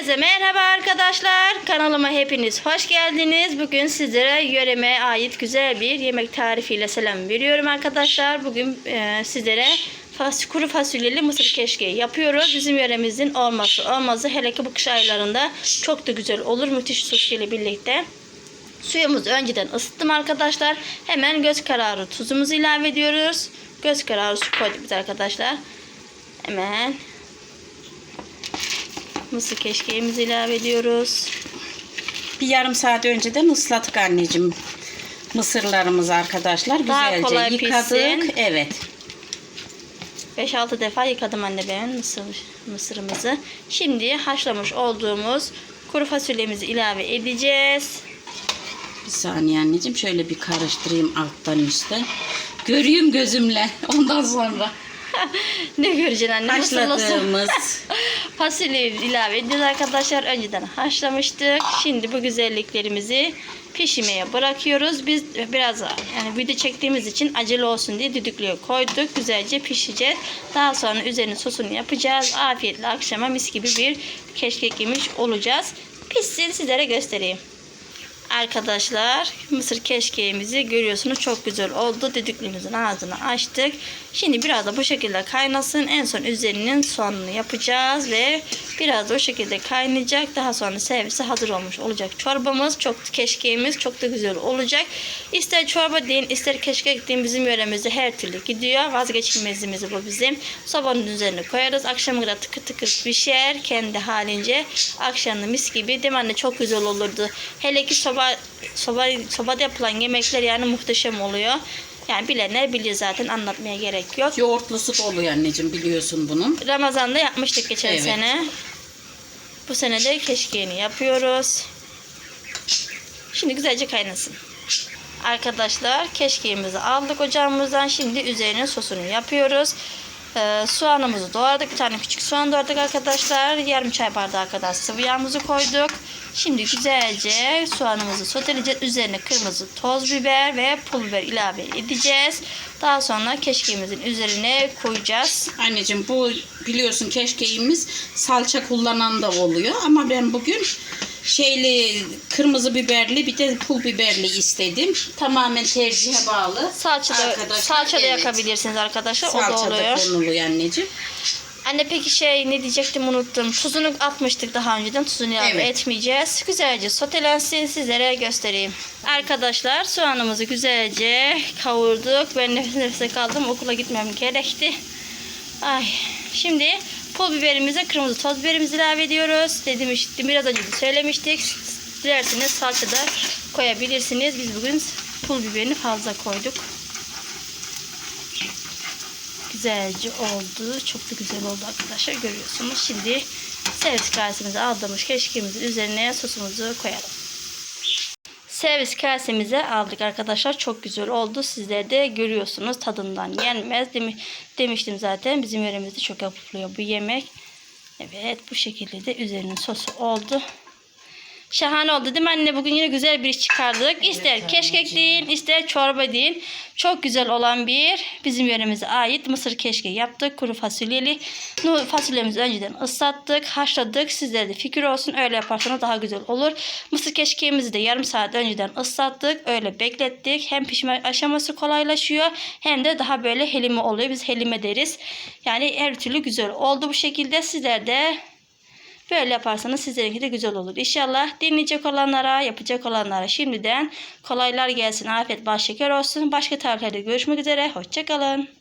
Herkese merhaba arkadaşlar. Kanalıma hepiniz hoş geldiniz. Bugün sizlere yöreme ait güzel bir yemek tarifiyle selam veriyorum arkadaşlar. Bugün e, sizlere fas, kuru fasulyeli mısır keşkeği yapıyoruz. Bizim yöremizin olması olmazı hele ki bu kış aylarında çok da güzel olur. Müthiş sushi ile birlikte. Suyumuzu önceden ısıttım arkadaşlar. Hemen göz kararı tuzumuzu ilave ediyoruz. Göz kararı su koyduk biz arkadaşlar. Hemen mısır keşkeğimizi ilave ediyoruz. Bir yarım saat önceden ıslattık anneciğim mısırlarımızı arkadaşlar. Daha Güzelce kolay yıkadık. pişsin. Evet. 5-6 defa yıkadım anne ben mısır, mısırımızı. Şimdi haşlamış olduğumuz kuru fasulyemizi ilave edeceğiz. Bir saniye anneciğim şöyle bir karıştırayım alttan üstten. Göreyim gözümle ondan sonra. Ne göreceksin anne? Haşladığımız Fasulyeyi ilave ediyoruz arkadaşlar. Önceden haşlamıştık. Şimdi bu güzelliklerimizi pişmeye bırakıyoruz. Biz biraz yani video çektiğimiz için acele olsun diye düdüklüye koyduk. Güzelce pişecek. Daha sonra üzerine sosunu yapacağız. Afiyetle akşama mis gibi bir keşkek yemiş olacağız. Pişsin sizlere göstereyim. Arkadaşlar mısır keşkeğimizi görüyorsunuz çok güzel oldu. Düdüklümüzün ağzını açtık. Şimdi biraz da bu şekilde kaynasın. En son üzerinin soğanını yapacağız ve biraz da o şekilde kaynayacak. Daha sonra servise hazır olmuş olacak çorbamız. Çok keşkeğimiz çok da güzel olacak. İster çorba deyin ister keşkek deyin bizim yöremizde her türlü gidiyor. Vazgeçilmezimiz bu bizim. Sobanın üzerine koyarız. Akşama kadar tıkır tıkır pişer. Kendi halince akşamda mis gibi. Değil mi anne çok güzel olurdu. Hele ki soba, soba, sobada yapılan yemekler yani muhteşem oluyor. Yani bilenler bilir zaten anlatmaya gerek yok. yoğurtlusu da oluyor anneciğim biliyorsun bunun. Ramazan'da yapmıştık geçen Evet. sene. Bu sene de keşkeğini yapıyoruz. Şimdi güzelce kaynasın. Arkadaşlar keşkeğimizi aldık ocağımızdan. Şimdi üzerine sosunu yapıyoruz. Ee, soğanımızı doğradık. Bir tane küçük soğan doğradık arkadaşlar. Yarım çay bardağı kadar sıvı yağımızı koyduk. Şimdi güzelce soğanımızı soteleyeceğiz. Üzerine kırmızı toz biber ve pul biber ilave edeceğiz. Daha sonra keşkeğimizin üzerine koyacağız. Anneciğim bu biliyorsun keşkeğimiz salça kullanan da oluyor ama ben bugün şeyli kırmızı biberli bir de pul biberli istedim. Tamamen tercihe bağlı. Salça da, salça da evet. yakabilirsiniz arkadaşlar. o da Salça da oluyor. konuluyor anneciğim. Anne peki şey ne diyecektim unuttum. Tuzunu atmıştık daha önceden. Tuzunu Evet. etmeyeceğiz. Güzelce sotelensin sizlere göstereyim. Arkadaşlar soğanımızı güzelce kavurduk. Ben nefes nefese kaldım. Okula gitmem gerekti. Ay. Şimdi pul biberimize kırmızı toz biberimizi ilave ediyoruz. Dedim işte biraz önce de söylemiştik. Dilerseniz salça da koyabilirsiniz. Biz bugün pul biberini fazla koyduk. Güzelce oldu. Çok da güzel oldu arkadaşlar. Görüyorsunuz. Şimdi servis kasemize aldığımız keşkeğimizin üzerine sosumuzu koyalım. Servis kasemize aldık arkadaşlar. Çok güzel oldu. Sizler de görüyorsunuz. Tadından yenmez. Demi demiştim zaten. Bizim yöremizde çok yapılıyor bu yemek. Evet bu şekilde de üzerinin sosu oldu. Şahane oldu değil mi anne? Bugün yine güzel bir iş çıkardık. İster keşkek deyin, ister çorba deyin. Çok güzel olan bir bizim yöremize ait mısır keşkeği yaptık. Kuru fasulyeli. Fasulyemizi önceden ıslattık, haşladık. Sizlere de fikir olsun. Öyle yaparsanız daha güzel olur. Mısır keşkeğimizi de yarım saat önceden ıslattık. Öyle beklettik. Hem pişme aşaması kolaylaşıyor hem de daha böyle helime oluyor. Biz helime deriz. Yani her türlü güzel oldu bu şekilde. Sizler de Böyle yaparsanız sizlerinki de güzel olur. İnşallah dinleyecek olanlara, yapacak olanlara şimdiden kolaylar gelsin. Afiyet, bal şeker olsun. Başka tariflerde görüşmek üzere. Hoşçakalın.